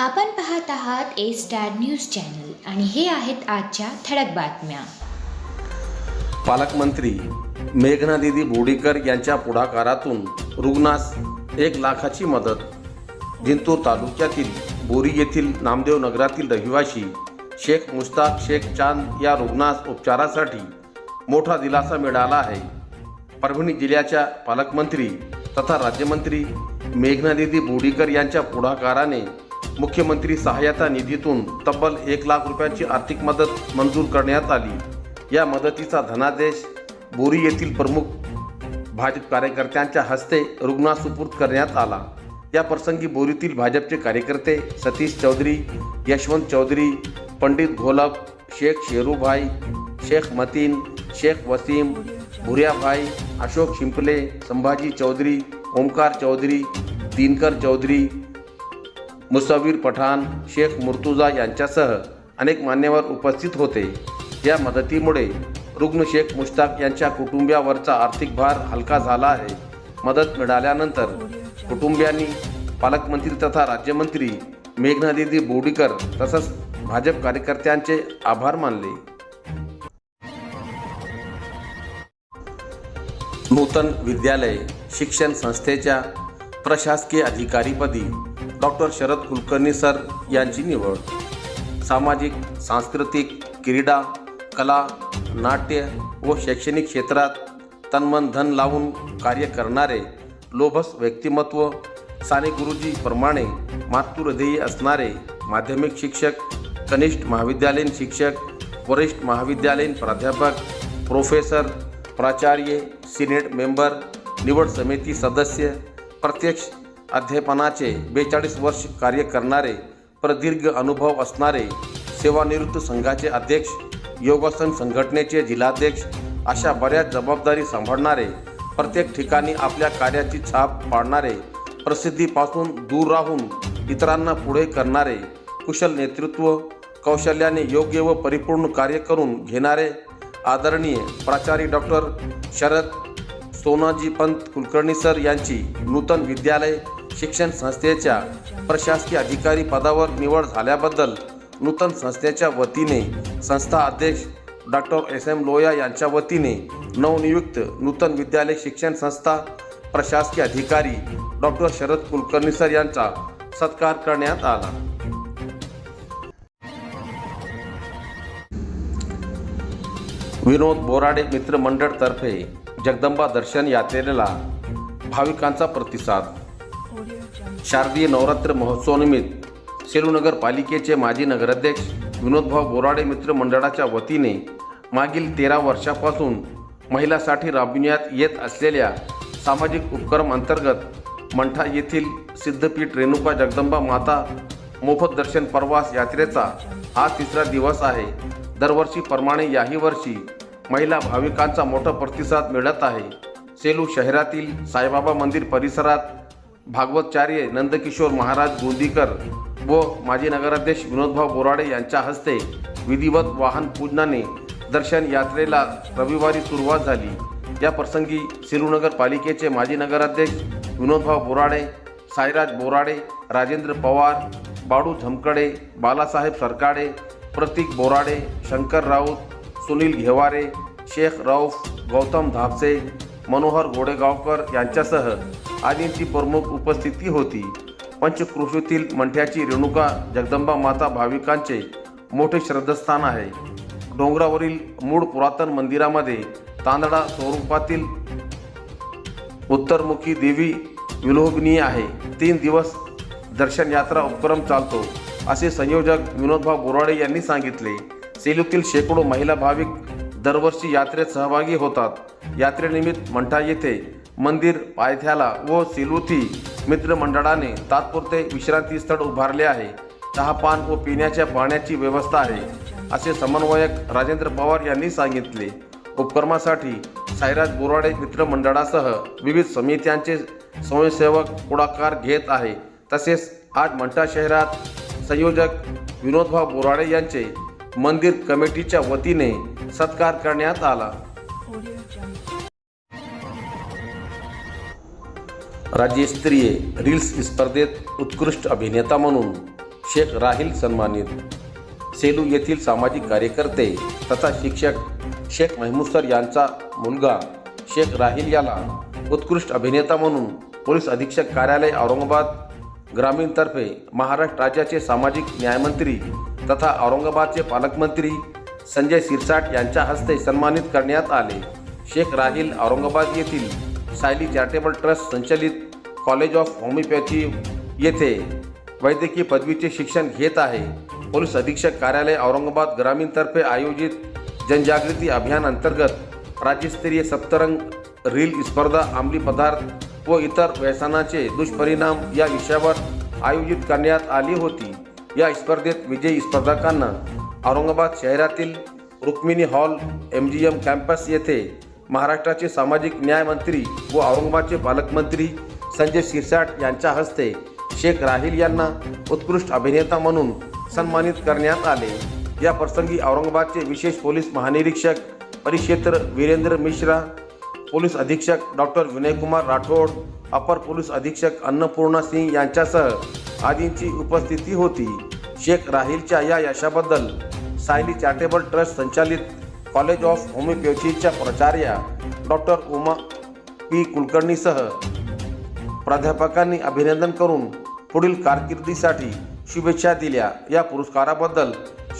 आपण पाहत आहात ए स्टार न्यूज चॅनल आणि हे आहेत आजच्या ठळक बातम्या. पालकमंत्री मेघनादिदी बोडीकर यांच्या पुढाकारातून रुग्णास एक लाखाची मदत. जिंतूर तालुक्यातील बोरी येथील नामदेव नगरातील रहिवाशी शेख मुस्ताक शेख चांद या रुग्णास उपचारासाठी मोठा दिलासा मिळाला आहे. परभणी जिल्ह्याच्या पालकमंत्री तथा राज्यमंत्री मेघनादिदी बोडीकर यांच्या पुढाकाराने मुख्यमंत्री सहाय्यता निधीतून तब्बल एक लाख रुपयांची आर्थिक मदत मंजूर करण्यात आली. या मदतीचा धनादेश बोरी येथील प्रमुख भाजप कार्यकर्त्यांच्या हस्ते रुग्णास सुपूर्द करण्यात आला. या प्रसंगी बोरीतील भाजपचे कार्यकर्ते सतीश चौधरी यशवंत चौधरी पंडित घोलप शेख शेरूभाई शेख मतीन शेख वसीम भुर्याभाई अशोक शिंपले संभाजी चौधरी ओमकार चौधरी दिनकर चौधरी मुसावीर पठाण शेख मुर्तुजा यांच्यासह अनेक मान्यवर उपस्थित होते. या मदतीमुळे रुग्ण शेख मुश्ताक यांच्या कुटुंबियावरचा आर्थिक भार हलका झाला आहे. मदत मिळाल्यानंतर कुटुंबियांनी पालकमंत्री तथा राज्यमंत्री मेघनादिदी बोडीकर तसंच भाजप कार्यकर्त्यांचे आभार मानले. नूतन विद्यालय शिक्षण संस्थेच्या प्रशासकीय अधिकारीपदी डॉक्टर शरद कुलकर्णी सर यांची निवड. सामाजिक सांस्कृतिक क्रीडा कला नाट्य व शैक्षणिक क्षेत्रात तन्मन धन लावून कार्य करणारे लोभस व्यक्तिमत्व साने गुरुजीप्रमाणे मातृहृदयी असणारे माध्यमिक शिक्षक कनिष्ठ महाविद्यालयीन शिक्षक वरिष्ठ महाविद्यालयीन प्राध्यापक प्रोफेसर प्राचार्य सिनेट मेंबर निवड समिती सदस्य प्रत्यक्ष अध्यापनाचे बेचाळीस वर्ष कार्य करणारे प्रदीर्घ अनुभव असणारे सेवानिवृत्त संघाचे अध्यक्ष योगासन संघटनेचे जिल्हाध्यक्ष अशा बऱ्याच जबाबदारी सांभाळणारे प्रत्येक ठिकाणी आपल्या कार्याची छाप पाडणारे प्रसिद्धीपासून दूर राहून इतरांना पुढे करणारे कुशल नेतृत्व कौशल्याने योग्य व परिपूर्ण कार्य करून घेणारे आदरणीय प्राचार्य डॉक्टर शरद सोनाजी पंत कुलकर्णी सर यांची नूतन विद्यालय शिक्षण संस्थेच्या प्रशासकीय अधिकारी पदावर निवड झाल्याबद्दल नूतन संस्थेच्या वतीने संस्था अध्यक्ष डॉक्टर एस एम लोया यांच्या वतीने नवनियुक्त नूतन विद्यालय शिक्षण संस्था प्रशासकीय अधिकारी डॉक्टर शरद कुलकर्णी सर यांचा सत्कार करण्यात आला. विनोद बोराडे मित्र मंडळतर्फे जगदंबा दर्शन यात्रेला भाविकांचा प्रतिसाद शारदीय नवरात्र महोत्सवानिमित्त सेलूनगर पालिकेचे माजी नगराध्यक्ष विनोदभाऊ बोराडे मित्र मंडळाच्या वतीने मागील तेरा वर्षापासून महिलासाठी राबविण्यात येत असलेल्या सामाजिक उपक्रम अंतर्गत मंठा येथील सिद्धपीठ रेणुका जगदंबा माता मोफत दर्शन प्रवास यात्रेचा आज तिसरा दिवस आहे. दरवर्षीप्रमाणे याही वर्षी महिला भाविकांचा मोठा प्रतिसाद मिळत आहे. सेलू शहरातील साईबाबा मंदिर परिसरात भागवतचार्य नंदकिशोर महाराज गोंदीकर व माजी नगराध्यक्ष विनोदभाऊ बोराडे यांच्या हस्ते विधिवत वाहन पूजनाने दर्शन यात्रेला रविवारी सुरुवात झाली. या प्रसंगी सेलूनगर पालिकेचे माजी नगराध्यक्ष विनोदभाऊ बोराडे साईराज बोराडे राजेंद्र पवार बाडू झमकडे बालासाहेब सरकाडे प्रतीक बोराडे शंकर राऊत सुनील घेवारे शेख रौफ गौतम धापसे मनोहर गोडेगावकर यांच्यासह आदींची प्रमुख उपस्थिती होती. पंचक्रोशीतील मंठ्याची रेणुका जगदंबा माता भाविकांचे मोठे श्रद्धास्थान आहे. डोंगरावरील मूळ पुरातन मंदिरामध्ये तांदळा स्वरूपातील उत्तरमुखी देवी विलोभनीय आहे. तीन दिवस दर्शन यात्रा उपक्रम चालतो असे संयोजक विनोदभाऊ बोराडे यांनी सांगितले. सेलूतील शेकडो महिला भाविक दरवर्षी यात्रेत सहभागी होतात. यात्रेनिमित्त मंठा येथे मंदिर पायथ्याला व सिलुथी मित्रमंडळाने तात्पुरते विश्रांती स्थळ उभारले आहे. चहापान व पिण्याच्या पाण्याची व्यवस्था आहे असे समन्वयक राजेंद्र पवार यांनी सांगितले. उपक्रमासाठी साईराज बोराडे मित्रमंडळासह विविध समित्यांचे स्वयंसेवक पुढाकार घेत आहे. तसेच आज मंठा शहरात संयोजक विनोदभाऊ बोराडे यांचे मंदिर कमिटीच्या वतीने सत्कार करण्यात आला. राज्यस्तरीय रील्स स्पर्धेत उत्कृष्ट अभिनेता म्हणून शेख राहिल सन्मानित. सेलू येथील सामाजिक कार्यकर्ते तथा शिक्षक शेख महमूद सर यांचा मुलगा शेख राहिल याला उत्कृष्ट अभिनेता म्हणून पोलीस अधीक्षक कार्यालय औरंगाबाद ग्रामीणतर्फे महाराष्ट्र राज्याचे सामाजिक न्यायमंत्री तथा औरंगाबादचे पालकमंत्री संजय सिरसाट यांच्या हस्ते सन्मानित करण्यात आले. शेख राहिल औरंगाबाद येथील सायली चॅरिटेबल ट्रस्ट संचलित कॉलेज ऑफ होमिओपॅथी येथे वैद्यकीय पदवीचे शिक्षण घेत आहे. पोलीस अधीक्षक कार्यालय औरंगाबाद ग्रामीणतर्फे आयोजित जनजागृती अभियान अंतर्गत राज्यस्तरीय सप्तरंग रील स्पर्धा अंमली पदार्थ व इतर व्यसनाचे दुष्परिणाम या विषयावर आयोजित करण्यात आली होती. या स्पर्धेत विजयी स्पर्धकांना औरंगाबाद शहरातील Rukmini hall M G M campus येथे महाराष्ट्राचे सामाजिक न्याय मंत्री व औरंगाबादचे पालकमंत्री संजय शिरसाट यांच्या हस्ते शेख राहिल यांना उत्कृष्ट अभिनेता म्हणून सन्मानित करण्यात आले. या प्रसंगी औरंगाबादचे विशेष पोलीस महानिरीक्षक परिक्षेत्र वीरेंद्र मिश्रा पोलीस अधीक्षक डॉक्टर विनयकुमार राठोड अपर पोलीस अधीक्षक अन्नपूर्णा सिंग यांच्यासह आदींची उपस्थिती होती. शेख राहिलच्या या यशाबद्दल सायली चॅरिटेबल ट्रस्ट संचालित कॉलेज ऑफ होमिओपॅथीच्या प्राचार्या डॉक्टर उमा पी कुलकर्णीसह प्राध्यापकांनी अभिनंदन करून पुढील कारकिर्दीसाठी शुभेच्छा दिल्या. या पुरस्काराबद्दल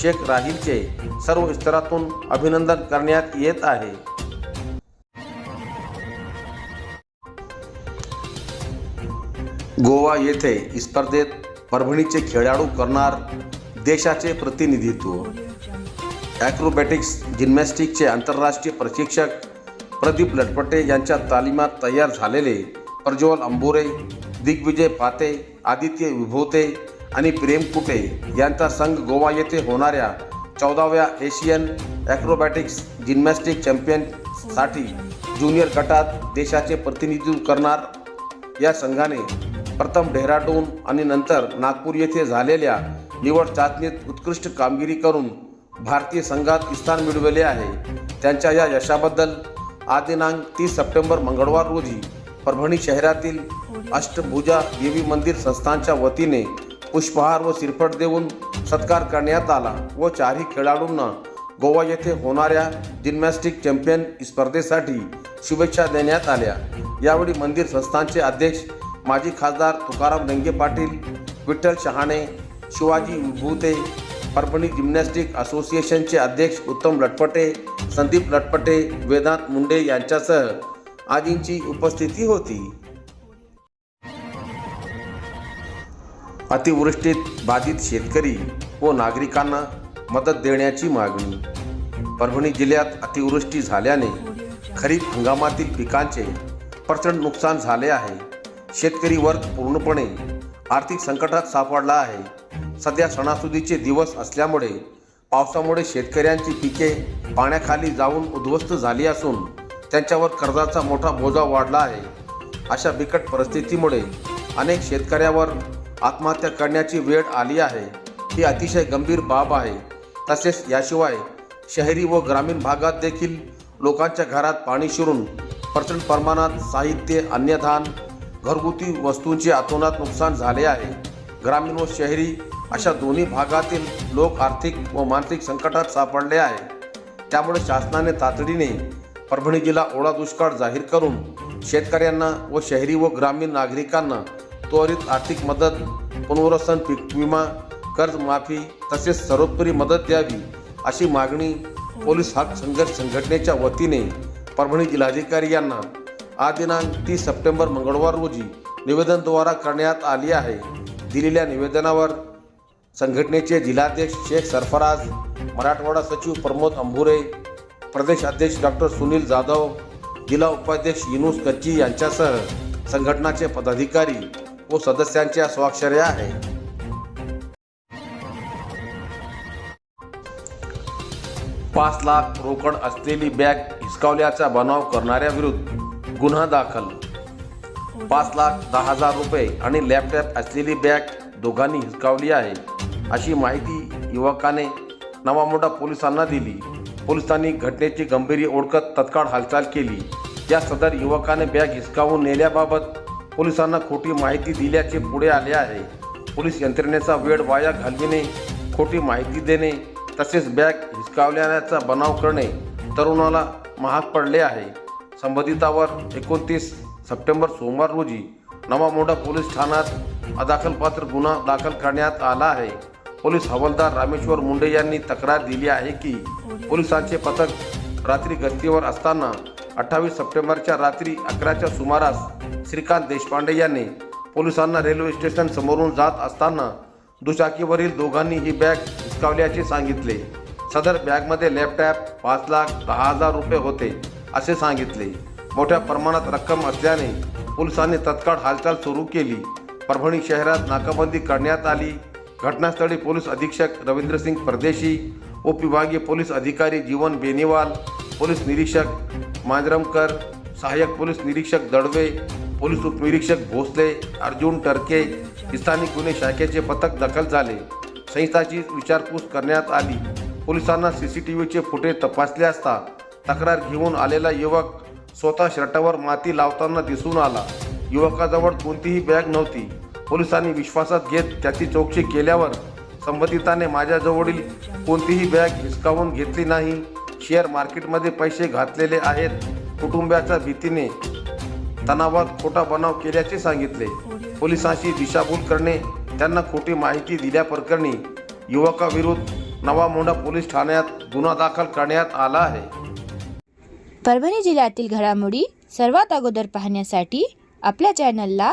शेख राहीलचे सर्व स्तरातून अभिनंदन करण्यात येत आहे. गोवा येथे स्पर्धेत परभणीचे खेळाडू करणार देशाचे प्रतिनिधित्व. ॲक्रोबॅटिक्स जिम्नॅस्टिकचे आंतरराष्ट्रीय प्रशिक्षक प्रदीप लटपटे यांच्या तालिमात तयार झालेले प्रज्वल अंबुरे दिग्विजय पाते आदित्य विभोते आणि प्रेम कुटे यांचा संघ गोवा येथे होणाऱ्या चौदाव्या एशियन ॲक्रोबॅटिक्स जिम्नॅस्टिक चॅम्पियनसाठी ज्युनियर गटात देशाचे प्रतिनिधित्व करणार. या संघाने प्रथम डेहराडून आणि नंतर नागपूर येथे झालेल्या निवड चाचणीत उत्कृष्ट कामगिरी करून भारतीय संघात स्थान मिळवले आहे. त्यांच्या या यशाबद्दल आज दिनांक तीस सप्टेंबर मंगळवार रोजी परभणी शहरातील अष्टभुजा देवी मंदिर संस्थानच्या वतीने पुष्पहार व सिरफट देऊन सत्कार करण्यात आला व चारही खेळाडूंना गोवा येथे होणाऱ्या जिम्नॅस्टिक चॅम्पियन स्पर्धेसाठी शुभेच्छा देण्यात आल्या. यावेळी मंदिर संस्थानचे अध्यक्ष माजी खासदार तुकाराम रंगे पाटील विठ्ठल शहाणे शिवाजी विभूते परभणी जिम्नॅस्टिक असोसिएशनचे अध्यक्ष उत्तम लटपटे संदीप लटपटे वेदांत मुंडे यांच्यासह आदींची उपस्थिती होती. अतिवृष्टीत बाधित शेतकरी व नागरिकांना मदत देण्याची मागणी. परभणी जिल्ह्यात अतिवृष्टी झाल्याने खरीप हंगामातील पिकांचे प्रचंड नुकसान झाले आहे. शेतकरी वर्ग पूर्णपणे आर्थिक संकटात सापडला आहे. सध्या सणासुदीचे दिवस असल्यामुळे पावसामुळे शेतकऱ्यांची पिके पाण्याखाली जाऊन उद्ध्वस्त झाली असून त्यांच्यावर कर्जाचा मोठा बोजा वाढला आहे. अशा बिकट परिस्थितीमुळे अनेक शेतकऱ्यावर आत्महत्या करण्याची वेळ आली आहे. ही अतिशय गंभीर बाब आहे. तसेच याशिवाय शहरी व ग्रामीण भागात देखील लोकांच्या घरात पाणी शिरून प्रचंड प्रमाणात साहित्य अन्नधान घरगुती वस्तूंचे अतोनात नुकसान झाले आहे. ग्रामीण व शहरी अशा दोन्ही भागातील लोक आर्थिक व मानसिक संकटात सापडले आहे त्यामुळे शासनाने तातडीने परभणी जिल्हा ओढा दुष्काळ जाहीर करून शेतकऱ्यांना व शहरी व ग्रामीण नागरिकांना त्वरित आर्थिक मदत पुनर्वसन पीक विमा कर्जमाफी तसेच सर्वोपरी मदत द्यावी अशी मागणी पोलीस हक संघर्ष संघटनेच्या वतीने परभणी जिल्हाधिकारी यांना आज दिनांक तीस सप्टेंबर मंगळवार रोजी निवेदनद्वारा करण्यात आली आहे. दिलेल्या निवेदनावर संघटनेचे जिल्हाध्यक्ष शेख सरफराज मराठवाडा सचिव प्रमोद अंभुरे प्रदेश अध्यक्ष डॉक्टर सुनील जाधव जिल्हा उपाध्यक्ष युनुस कच्ची यांच्यासह संघटनाचे पदाधिकारी व सदस्यांच्या स्वाक्षऱ्या आहेत. पाच लाख रोकड असलेली बॅग हिसकावल्याचा बनाव करणाऱ्याविरुद्ध गुन्हा दाखल. पाच लाख दहा हजार रुपये आणि लॅपटॉप असलेली बॅग दोघांनी हिसकावली आहे. अशी माहिती युवकाने नवामोडा पोलिसांना दिली. पोलिसांनी घटनेची गंभीर ओळखत तत्काळ हालचाल केली. या सदर युवकाने बॅग हिसकावून नेल्याबाबत पोलिसांना खोटी माहिती दिल्याचे पुढे आले आहे. पोलीस यंत्रणेचा वेळ वाया घालविणे खोटी माहिती देणे तसेच बॅग हिसकावल्याचा बनाव करणे तरुणाला महाग पडले आहे. संबंधितावर एकोणतीस सप्टेंबर सोमवार रोजी नवामोंडा पोलीस ठाण्यात अदाखलपात्र गुन्हा दाखल करण्यात आला आहे. पोलीस हवालदार रामेश्वर मुंडे यांनी तक्रार दिली आहे की पोलिसांचे पथक रात्री गस्तीवर असताना अठ्ठावीस सप्टेंबरच्या रात्री अकराच्या सुमारास श्रीकांत देशपांडे यांनी पोलिसांना रेल्वे स्टेशन समोरून जात असताना दुचाकीवरील दोघांनी ही बॅग हिसकावल्याचे सांगितले. सदर बॅगमध्ये लॅपटॉप पाच लाख दहा हजार रुपये होते असे सांगितले. मोठ्या प्रमाणात रक्कम असल्याने पोलिसांनी तत्काळ हालचाल सुरू केली. परभणी शहरात नाकाबंदी करण्यात आली. घटनास्थळी पोलीस अधीक्षक रवींद्रसिंग परदेशी उपविभागीय पोलीस अधिकारी जीवन बेनीवाल पोलीस निरीक्षक मांजरमकर सहाय्यक पोलीस निरीक्षक दडवे पोलीस उपनिरीक्षक भोसले अर्जुन टर्के स्थानिक गुन्हे शाखेचे पथक दाखल झाले. संस्थाची विचारपूस करण्यात आली. पोलिसांना सी सी टी व्हीचे फुटेज तपासले असता तक्रार घेऊन आलेला युवक स्वतः शर्टावर माती लावताना दिसून आला. युवकाजवळ कोणतीही बॅग नव्हती. पोलिसांनी विश्वासात घेत त्याची चौकशी केल्यावर संबंधिताने माझ्याजवळील कोणतीही बॅग हिसकावून घेतली नाही. शेअर मार्केटमध्ये पैसे घातलेले आहेत. कुटुंबाच्या भीतीने तणावात खोटा बनाव केल्याचे सांगितले. पोलिसांशी दिशाभूल करणे त्यांना खोटी माहिती दिल्याप्रकरणी युवकाविरुद्ध नवामोंडा पोलीस ठाण्यात गुन्हा दाखल करण्यात आला आहे. परभणी जिल्ह्यातील घडामोडी सर्वात अगोदर पाहण्यासाठी आपल्या चॅनलला